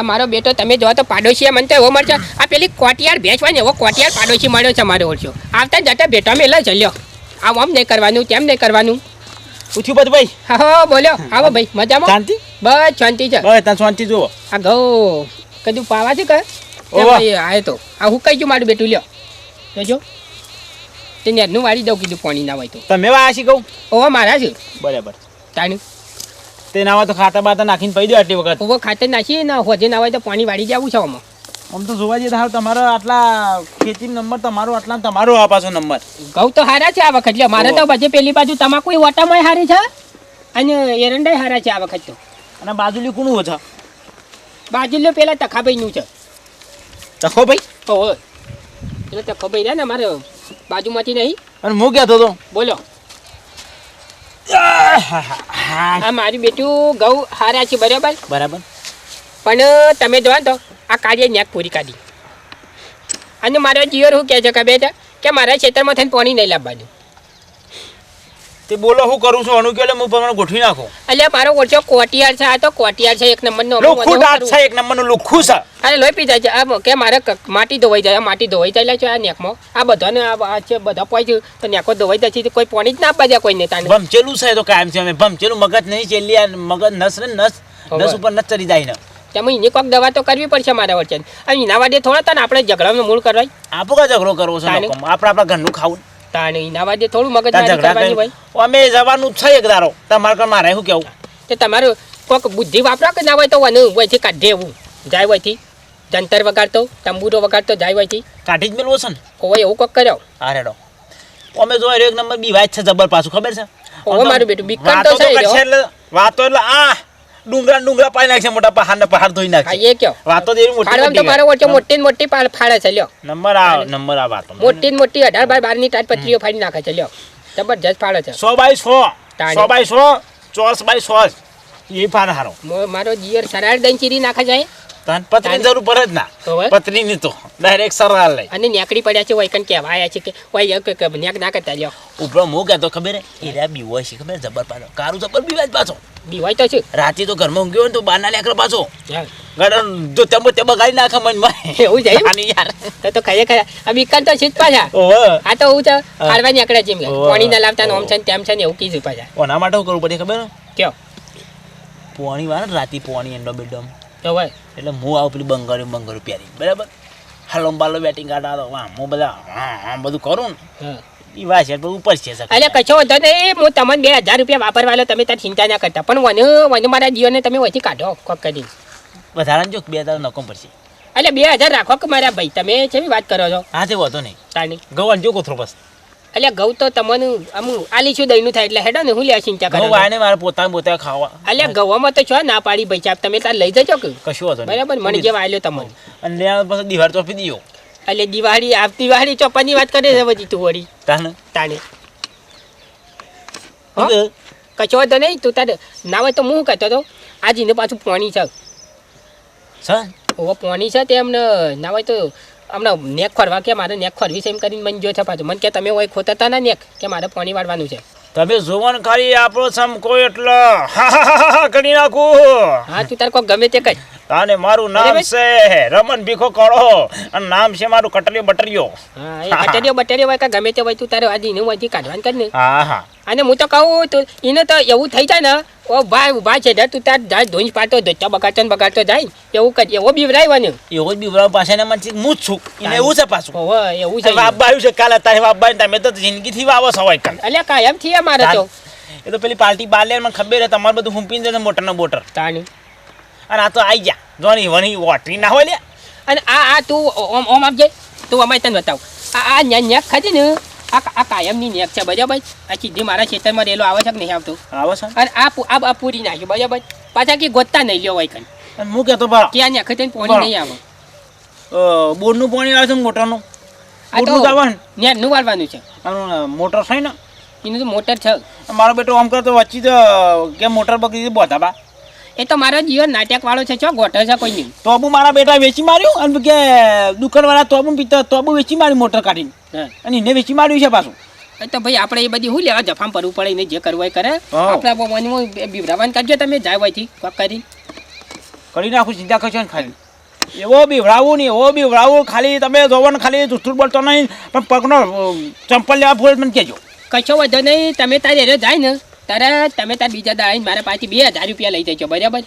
આ મારો બેટો તમે જો તો પાડોશી મને તો એવો મળશે આ પેલી કોટિયાર હોય ને એવો કોટિયાર પાડોશી મળ્યો છે મારે ઓળશો આવતા જતા બેટો મેં લઈ ચલ્યો આમ આમ નહીં કરવાનું તેમ નહીં કરવાનું. પૂછ્યું બધું ભાઈ? હા બોલ્યો. આવો ભાઈ મજામાં? શાંતિ? બસ શાંતિ છે. બસ તને શાંતિ જુઓ. આ ગો કદું પાવા છે કે. આયો તો. આ હું કઈ ગયું મારું બેટું લ્યો. જોજો તે નેરનું વાળી દઉં કીધું પાણી ના હોય તો. તમે વાસી કહું ઓ મારા છે. બરાબર. તાણી તે નાવા તો ખાતા બાતા નાખીને પડી દો આટલી વખત. ઓવો ખાતર નાખીએ ને હોજે ના હોય તો પાણી વાળી જવું છે આમાં. આમ તો જોવા જઈએ તો હાલ તમારો આટલા ખેતી નંબર તમારો આટલા તમારો આ પાછો નંબર. ઘઉં તો હારા છે આ વખત લ્યો મારે તો પછી પેલી બાજુ તમાકુ ઓટામાં હારી છે? અને એરંડા હારા છે આ વખત તો. અને બાજુલી કોનું હોય બાજુ લ્યો પેલા તખાભાઈનું છે. ચખો ભાઈ ઓહો. એટલે તખાભાઈ રહ્યા ને મારે બાજુમાંથી નહીં? અને હું કહેતો તો? બોલો. આ મારી બેટું ઘઉં હારા છે બરાબર? બરાબર. પણ તમે જો ને તો આ કાર્ય ન્યાક પૂરી કાઢી. અને મારો જીવર હું કહે છે કે બેટા કે મારા ખેતરમાં થઈને પાણી નહીં લાવવાનું. તે બોલો હું કરું છું? અનુ કે હું તમને ગોઠવી નાખું. એટલે મારો ઓછો કોટિયાર છે આ તો કોટિયાર છે એક નંબરનો લુખુ દાંત છે એક નંબરનું લુખું છે. અરે લોહી પી જાય છે. આ કે મારે માટી ધોવાઈ જાય આ માટી ધોવાઈ જાય છે આ નેકમાં. આ બધાને આ આ છે બધા પોઈ છે તો નેકો ધોવાઈ જાય છે તો કોઈ પોણી જ ના જાય કોઈ નેતાને. ભમચેલું છે તો કાયમ છે અમે. ભમચેલું મગજ નહીં ચેલી આ મગજ નસ ને નસ નસ ઉપર નસ ચડી જાય ને. તમે એની કોઈક દવા તો કરવી પડશે મારા વચ્ચે. અને એના વાડે થોડા તને આપણે ઝઘડાનો મૂળ કરવાય. આપો કા ઝઘડો કરવો છે? આપણે આપણા ઘરનું ખાવું. તાને એના વાડે થોડું મગજ તાર મારી ઝઘડા કરવાની ભાઈ અમે જવાનું છે એક દારો તમારે કણ મારે શું કેવું? તે તમારે કોક બુદ્ધિ વાપરો કે ના હોય તો વનું વયથી કાઢે એવું જાય વયથી જંતર વગાડતો તંબુરો વગાડતો જાય વયથી કાઢી જ મેળવો છે ને? કોઈ એવું કોક કર્યો? હા રેડો. અમે જો એક નંબર બી વાત છે જબર પાછું ખબર છે? મારું બેટું બીકણ તો છે વાતો એટલે આ. ડુંગરા ડુંગરા પાડી નાખશે મોટા પહાડ ને પહાડ ધોઈ નાખશે. એ કયો? વાતો એવી મોટી તો મોટી મારો ઓછો મોટી મોટી ફાળે છે લ્યો. નંબર આ નંબર આ વાતો મોટી મોટી અઢાર બાર બારની તાટપત્રીઓ ફાડી નાખે છે લ્યો. જબરજસ્ત ફાળે છે. સો બાય સો. તાણે. સો બાય સો ચોસ બાય ચોસ એ ફાર હારો. મારો જીયર સરાળ દઈ ચીરી નાખે છે તને પત્ની જરૂર પડે જ ના. પત્ની ની તો. ડાયરેક્ટ સરાર લઈ. અને નેકડી પડ્યા છે વૈકન કહેવાય છે કે વય કે નેક ના કરતા લ્યો. ઉપરો હું કહેતો ખબર હે? એરા બીવો છે ખબર જબર પાડો કારું જબર બીવાય જ પાછો. બીવાય તો છે. રાતે તો ઘરમાં ઊંઘ્યો ને તો બહારના લેકરો પાછો. ગડન જો તેમ તે બગાડી નાખે મનમાં. એવું છે એમ? આની યાર. તો તો ખાય ખાય આ બીકન તો છીત પાછા. ઓવે. આ તો હું તો ફાડવા નીકળે છે ઓહો. પાણી ના લાવતા ને ઓમ છે ને તેમ છે ને એવું કીધું પાછા. ઓના માટે હું કરવું પડે ખબર? કયો? પોણી વાર રાતે પોણી એન્ડો બેડમ તો ભાઈ એટલે હું આવું પેલી બંગાળી બંગાળી પહેરી બરાબર? હાલો બાલો બેટિંગ કાઢા તો હું બધા હા બધું કરું ને. એ વાત છે ઉપર છે. અરે કશો વાંધો નહીં હું તમને બે હજાર રૂપિયા વાપરવા લો તમે તાર ચિંતા ના કરતા. પણ વને વને મારા જીવનને તમે ઓછી કાઢો કોક કરી. વધારાને જો બે હજાર નકો પડશે. એટલે બે હજાર રાખો કે મારા ભાઈ તમે છે વાત કરો છો? હા તે વાંધો નહીં. તાની ગવાન જો કોથરો બસ. એટલે ઘઉં તો તમને આમ આલી શું દહીંનું થાય એટલે હેડો ને હું લે ચિંતા કરો મારે પોતાને પોતા ખાવા. એટલે ગવામાં તો છો ના પાડી ભાઈ સાહેબ તમે તાર લઈ જજો કે? કશું હતો બરાબર? મને જે વાયલો તમને. અને લે પછી દિવાળી ચોપી દીયો. એટલે દિવાળી આ દિવાળી ચોપાની વાત કરે છે બધી તું વળી. તાને? તાને? કશો વાંધો નહીં તું તારે ના હોય તો હું કહેતો હતો આ એને પાછું પાણી છે. સર ઓ પાણી છે તે એમને. ના હોય તો હમણાં નેક ખોરવા કે મારે નેક ખોરવી છે એમ કરીને મને જો છે પાછું. મને કે તમે હોય ખોતરતા ના નેક કે મારે પાણી વાળવાનું છે. તમે જોવો ખાલી આપણો સમકો એટલે કરી નાખું. હા તું તાર કોક ગમે તે કઈ તાને મારું નામ છે રમન ભીખો કળો અને નામ છે મારું કટલિયો બટરિયો. હા એ કટલિયો બટરિયો હોય કે ગમે તે હોય તું તારે આજી નું હોય કાઢવાનું કર ને. હા હા. અને હું તો કહું તો એને તો એવું થઈ જાય ને ઓ ભાઈ ઊભા છે તું તાર જાય ધોઈ પાડતો ધોતા બગાડતો ને બગાડતો જાય. એવું કરી એવો બીવરાય એવો જ બીવરાવ પાસે ને મને હું જ છું. એને એવું છે પાછું. હવે એવું છે વાપ આવ્યું છે કાલે તારે વાપ તમે તો જિંદગીથી વાવો સવાય કાલ. અલ્યા કાયમથી મારે તો. એ તો પેલી પાર્ટી બાલે મને ખબર તમારે બધું હુંપીને જશે મોટર ને બોટર. તાણી. અને આ તો આવી જા જોની વણી વોટરી ના હોય લે અને આ આ તું ઓમ ઓમ આપજે. તું અમારે તને બતાવ. આ આ ન્યા ન્યા ખાધી ને. આ કાયમની નેક છે બરાબર? આ સીધી મારા ખેતરમાં રેલો આવે છે કે નહીં આવતો? આવે છે. અને આ આ પૂરી નાખ્યું બરાબર? પાછા કે ગોતતા નહીં લ્યો કઈ અને હું કહેતો બા ક્યાં ને થઈને પાણી નહીં આવે. બોરનું પાણી આવે છે મોટરનું? બોરનું જ આવે વાળવાનું છે. મોટર છે ને? એનું તો મોટર છે. મારો બેટો આમ કરતો વચ્ચે તો કે મોટર બગડી બોતા બા એ તો મારો જીવન નાટક વાળો છે ચો ગોઠર છે કોઈ નહીં. તો બુ મારા બેટા વેચી માર્યું? અને કે દુકાનવાળા તોબુ પીતા તોબુ વેચી માર્યું મોટર કાઢીને. અને એને વેચી માંડ્યું છે પાછું. તો ભાઈ આપણે એ બધી હું લેવા જફામ પડવું પડે એને જે કરવું હોય કરે. આપણે મનમાં બીવરાવાન કરજો તમે જાય હોયથી કોક કરી. કરી નાખું ચિંતા કરશો ને ખાલી. એવો બીવડાવું ને એવો બીવડાવું ખાલી તમે જોવો ને ખાલી જૂઠું બોલતો નહીં પણ પગનો ચંપલ લેવા ભૂલ મને કહેજો. કશો વધો નહીં તમે તારે એરે જાય ને. તારે તમે તાર બીજા દાડા મારા પાસેથી બે હજાર રૂપિયા લઈ જજો બરાબર?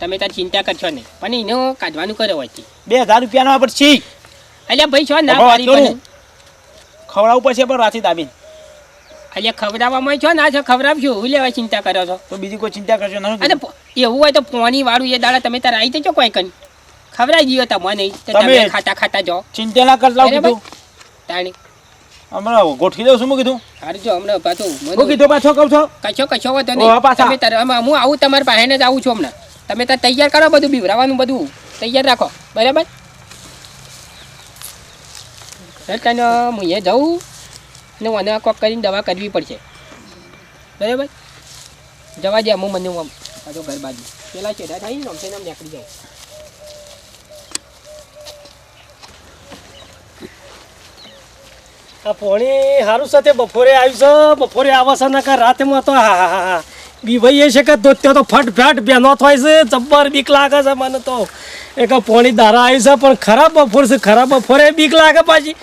તમે તાર ચિંતા કરશો નહીં. પણ એનો કાઢવાનું કરો હોય બે હજાર રૂપિયાનો આપણે છી અલ્યા ભાઈ છો ના હવે પાડી વાંચો પણ ને. ખવડાવવું પડશે પણ રાતે દાબી એટલે ખવડાવવામાં છો ના છો ખવડાવશું. હું લેવા ચિંતા કરો છો? તો બીજી કોઈ ચિંતા કરશો નહીં. અને એવું હોય તો પોણી વાળું એ દાડા તમે તાર આવી જજો કોઈ કઈ ખવડાવી દો તમને તમે- ખાતા ખાતા જાઓ. ચિંતા ના કરતા કીધું. તાણી. હમણાં ગોઠવી દઉં છું હું કીધું. હારું જો હમણાં પાછું હું કીધું પાછો કહું છો. કશો કશો વધો નહીં. તમે તાર હું આવું તમારા પાસે જ આવું છું હમણાં. તમે તાર તૈયાર કરો બધું બીવરાવાનું બધું. તૈયાર રાખો. બરાબર? તને હું એ જઉં ને મને કોક કરીને દવા કરવી પડશે. બરાબર? જવા દે હું મને આમ પાછો ઘર બાજુ. પેલા ચેડા થાય ને આમ નામ નીકળી જાય. આ પોણી સારું સાથે બપોરે આવ્યું છે બપોરે આવે છે નકર રાતમાં તો હા હા હા. હા છે કે તો ત્યાં તો ફટ ફટ બેનો થાય છે, જબ્બર બીક લાગે છે મને તો. એક પોણી દારા આવી છે, પણ ખરાબ બફોર છે ખરાબ બફોરે બીક લાગે પાછી.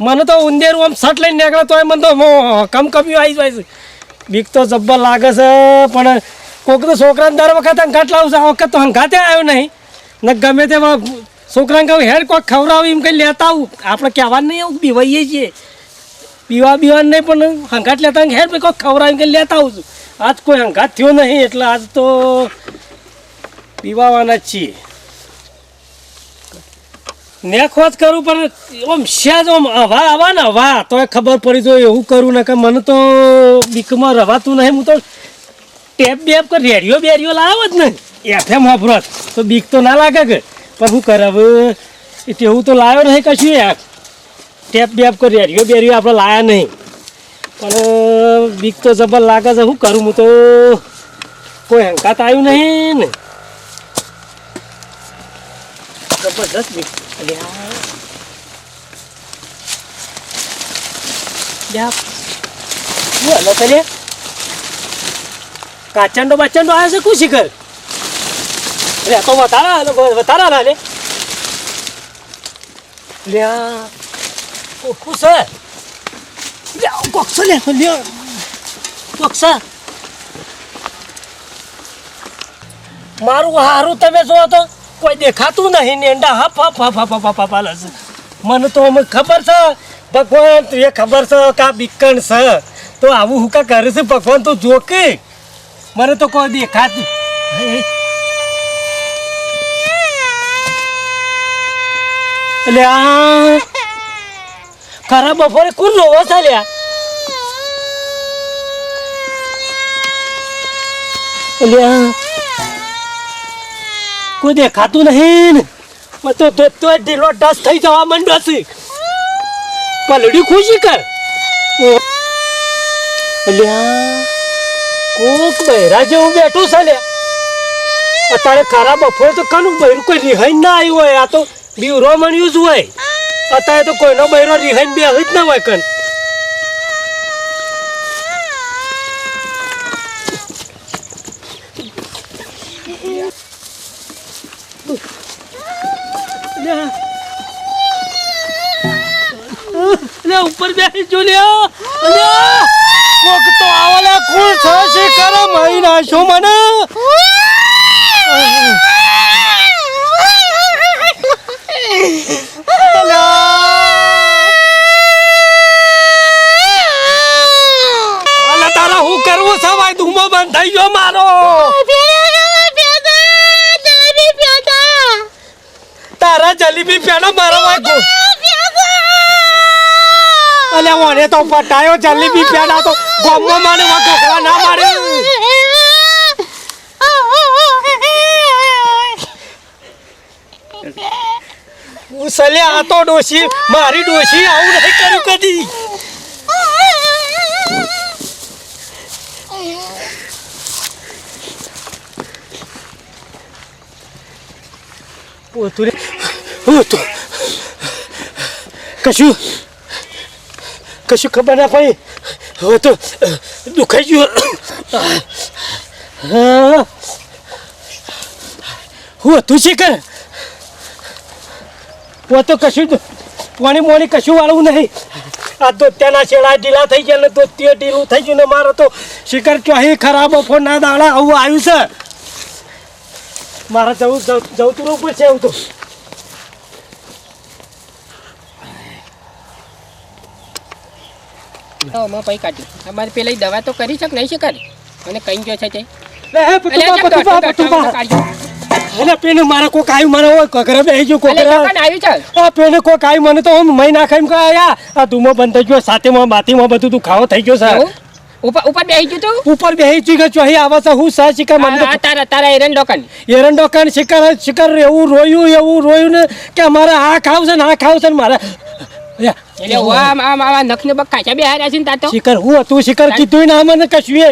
મને તો ઉંદેરું આમ સટ લઈને નીકળે તોય મને તો કમ કમ્યું આવી જાય છે. બીક તો જબ્બર લાગે છે, પણ કોક તો છોકરાને દર વખત હંગાટ લાવું આ વખત તો હંગાતે આવ્યો નહીં. ને ગમે તેમાં છોકરાને કહું, હેડ કોઈક ખવડાવું, એમ કંઈ લેતા આવું. આપણે કહેવાનું નહીં, આવું બીવાઈએ છીએ. પીવા બીવા નહીં, પણ હંગાત લેતા હેડ ભાઈ કોઈ ખવડાવીને કંઈ લેતા આવું છું. આજ કોઈ હંગાત થયો નહીં, એટલે આજ તો પીવાવાના જ છીએ. નેખવાત કરું, પણ ઓમ સેજ ઓમ હવા આવા ને હવા તો ખબર પડી જો એવું કરું ને કે મને તો બીકમાં રવાતું નહીં. હું તો ટેપ બેપ કે રેડિયો બેરિયો લાવ્યો જ ને એફએમ વાપરત તો બીક તો ના લાગે કે. પણ શું કરે હવે તેવું તો લાવ્યો નહીં કશું યાર ટેપ બેપ કે રેડિયો બેરિયો આપણે લાયા નહીં. પણ બીક તો જબર લાગે છે, શું કરું હું તો? કોઈ હંકાત આવ્યું નહીં ને. જબરદસ્ત બીક. શું તને કાચંડો બાચંડો આવે છે કુશી કર લે તો વધારા વતારા ના લે લ્યા. કોકુ છે. લે કોકસો લે લે કોકસા મારું હારું તમે જો તો કોઈ દેખાતું નહીં ને એંડા હપ હપ હપ હપ હપ હપ હાલે મને તો અમે ખબર છે ભગવાન એ ખબર છે કે બીકણ છે તો આવું હું કા કરે છે ભગવાન તો જોકે મને તો કોઈ દેખાતું એટલે આ ખરા બપોરે કોણ રોવો છે લ્યા એટલે આ કોઈ દેખાતું નહીં ને? તો તો ઢીલો ડસ થઈ જવા માંડ્યો છે. પલડી ખુશી કર. કોક બહેરા જેવું બેઠું છે લ્યા અત્યારે ખરા બફોર તો કનું બહેરું કોઈ રિહાઈ ના આવ્યું હોય, આ તો બીવરો મણ્યું જ હોય. અત્યારે તો કોઈનો બહેરો રિહાઈ બે જ ના હોય કન. લે ઉપર બેસી જો લ્યા કોક તો આવાલા કુલ છે છે કરે મારી નાશો મને તારા હું કરવું છે ધૂમો બંધ ગયો. અલે મને તો પટાયો જલેબી પેડા તો ગોમો માને વા ઢોકળા ના મારે. ઉસલે આ તો ડોશી, મારી ડોશી આવું નહીં કર્યું કદી. ઓ તો કશું? કશું ખબર ના પડી. હવે તો દુખાઈ ગયું. હા. હતું શિખર હું તો કશું પાણી મોણી કશું વાળવું નહીં. આ દોત્યાના છેડા ઢીલા થઈ ગયા ને દોત્ય ઢીલું થઈ ગયું ને મારો તો શિકાર ચોહી ખરાબ ફોનના દાડા આવું આવ્યું છે. મારે જવું જવું- તું છે એવું તો. તો અમે પૈ કાઢ્યું અમારે પેલા દવા તો કરી છે નહીં છે અને કઈ ગયો છે તે? પેને મારે કોક આવ્યું મને હોય ઘરે બેસી ગયું કોક આવ્યું છે આ પેને કોક આવ્યું મને તો હું મહી નાખાય એમ કહે આ ધૂમો બંધ થઈ ગયો સાથેમાં બાતીમાં બધું તું ખાવો થઈ ગયો સર ઉપર ઉપર બેસી ગયું તું? ઉપર ચી ગયો ચોહી આવે છે હું સા શિકાર? મને તારા તારા એરંડ ડોકન. એરંડો કાન શિકાર શિકાર એવું રોયું એવું રોયું ને કે મારે આ ખાવ છે ને આ ખાવ છે ને મારે એટલે આમ આમ આવા નખને બગ કાચા બે હાર્યા છે ને તાર તો. શિકર હું હતું શિકર કીધું ના મને કશું એ.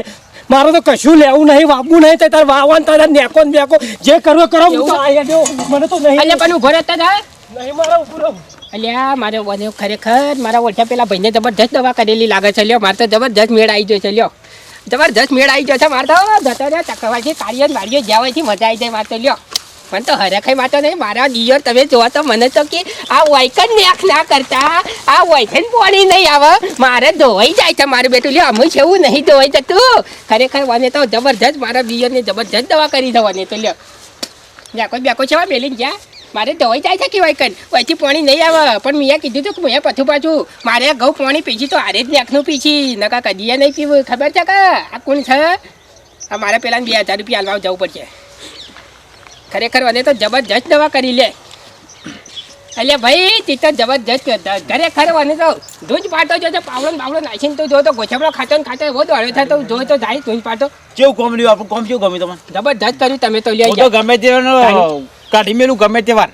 મારે તો કશું લેવું નહીં વાવવું નહીં તો તારે વાવવાનું તારે નેકો ને બેકો. જે કરવો કરો હું તો આયા દેવો મને તો નહીં અલ્યા પણ ઊભો રહેતા હતા નહીં મારે ઉભું અલ્યા મારે મને ખરેખર મારા ઓછા પેલા ભાઈને જબરજસ્ત દવા કરેલી લાગે છે. લ્યો મારે તો જબરજસ્ત મેળ આવી ગયો છે. લ્યો જબરજસ્ત મેળ આવી ગયો છે. મારે તો જતો રહ્યો ચકવાથી કાર્ય વાળીઓ જ્યાં હોય મજા આવી જાય મારે તો. લ્યો. મને તો હરખાઈ માટે નહીં. મારા દિયર, તમે જોવા તો મને તો કે આ વાયકન નેક ના કરતા. આ વાયકન પાણી નહીં આવે. મારે ધોવાઈ જાય છે મારું બેટું. લ્યો અમુક એવું નહીં ધોવાઈ જતું. ખરેખર મને તો જબરજસ્ત મારા દિયરને જબરજસ્ત દવા કરી દેવાની તો. લ્યો બ્યાકો બ્યાકો છે મેલીને જ્યાં મારે ધોવાઈ જાય છે કે વાયકન? વહીથી પાણી નહીં આવે. પણ મેં કીધું હતું કે મેં પથું પાછું. મારે ઘઉં પાણી પીછી તો આરે જ નાખનું પીછી નકા કદીએ નહીં પીવું. ખબર છે કે આ કોણ છે? મારે પેલા બે હજાર રૂપિયા હાલવા જવું પડશે. ખરેખર મને તો જબરજસ્ત દવા કરી લે. એટલે ભાઈ તી તો જબરજસ્ત ખરેખર મને તો દૂધ પાટો જો પાવડો પાવડો નાખીને તો જો તો ગોછાપડો ખાતો ને ખાતો એવો દોડ્યો થાય તો જો તો જાય દૂધ પાટો કેવું કોમ લ્યો આપણું કોમ કેવું ગમ્યું તમને જબરજસ્ત કર્યું તમે તો તો ગમે તે કાઢી મેલું ગમે તે વાર.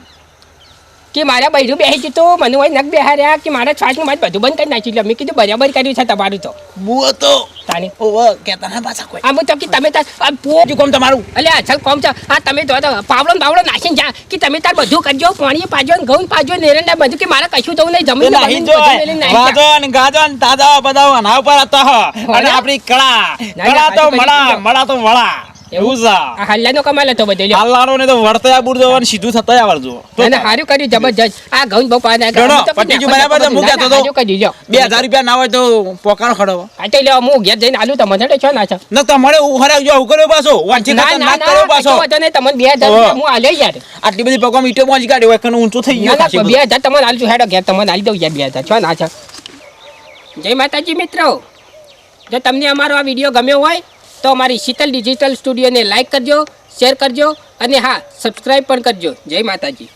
કે મારા બૈરું બેસી તો મને હોય નખ બેહાર્યા કે મારા શ્વાસનું મારે બધું બંધ કરી નાખ્યું એટલે મેં કીધું બરાબર કર્યું છે તમારું તો. બુઓ તો તાને? ઓવો કે તને પાછા કોઈ. આમ તો કે તમે તાર આ પો જો કોમ તમારું? અલે અસલ કોમ છે. આ તમે તો પાવડો પાવડો નાખીને જા. કે તમે તાર બધું કરજો પાણી પાજો ને ઘઉં પાજો ને એરંડા બધું કે મારે કશું જવું નહીં જમીન નહીં જો. વાજો ને ગાજો ને તાજા બધા અના ઉપર હતા. અને આપણી કળા. કળા તો મળા મળા તો વળા એવું? છે આ હલ્લાનો કમાલ હતો બધો લ્યો. ને તો વળતા બુર જવાનું સીધું થતા આવડજો તો અને સારું કર્યું જબરજસ્ત. આ ઘઉં બહુ પાના ગણો, બરાબર હું કહેતો હતો. કરી બે હજાર રૂપિયા ના હોય તો પોકાનો ખડો. આ તો લ્યો હું ઘેર જઈને આલુ તમને તો છો ના છો? ન તમારે ઉહરાવ જો પાછો. વાંચી ના પાછો. તમને. રૂપિયા હું આલ્યો યાર. આટલી બધી પગમાં ઈટો પહોંચી કાઢ્યો હોય કનો ઊંચો થઈ ગયો ના ના પાછી બે હજાર તમને આલજો હેડો ઘેર તમને આલી દઉં યાર બે છો ના છો? જય માતાજી મિત્રો. જો તમને અમારો આ વીડિયો ગમ્યો હોય તો અમારી શીતલ ડિજિટલ સ્ટુડિયોને લાઈક કરજો, શેર કરજો અને હા સબસ્ક્રાઈબ પણ કરજો. જય માતાજી.